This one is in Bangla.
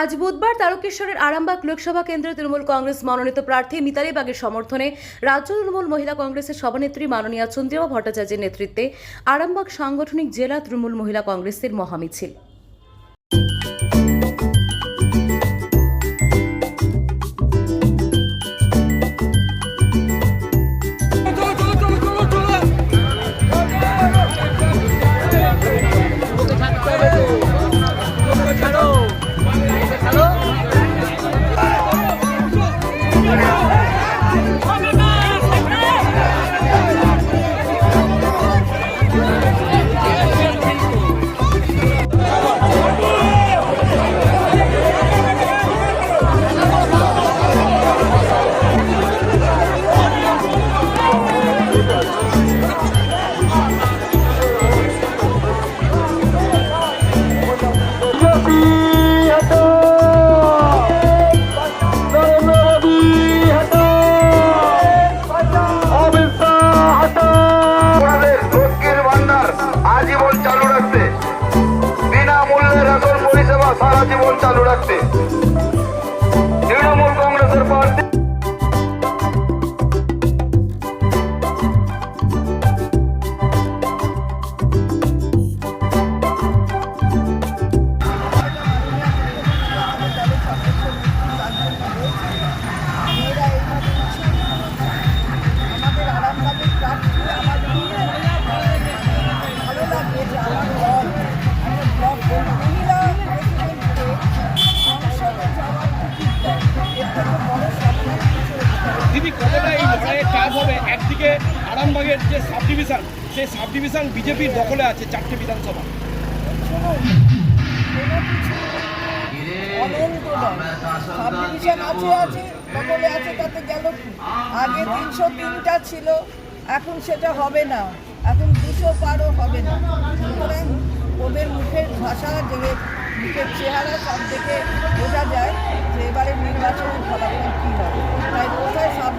আজ বুধবার তারকেশ্বরের আরামবাগ লোকসভা কেন্দ্রে তৃণমূল কংগ্রেস মনোনীত প্রার্থী মিতালি বাগের সমর্থনে রাজ্য তৃণমূল মহিলা কংগ্রেসের সভানেত্রী মাননীয়া চন্দ্রিমা ভট্টাচার্যের নেতৃত্বে আরামবাগ সাংগঠনিক জেলা তৃণমূল মহিলা কংগ্রেসের মহামিছিল। it. কতটা কাজ হবে। একদিকে আরামবাগের যে সাব ডিভিশন সেই সাব ডিভিশন বিজেপির দখলে আছে চারটি বিধানসভা। শুনুন কোনো কিছু অনন্ত নয় সাব ডিভিশন আছে আছে, দখলে আছে, তাতে গেল আগে তিনশো তিনটা ছিল, এখন সেটা হবে না। এখন দুশো পারও হবে না। সুতরাং ওদের মুখের ভাষা, যে মুখের চেহারা সব দেখে বোঝা যায় যে এবারে নির্বাচনের ফলাফল কী হবে। তাই কোথায় সাব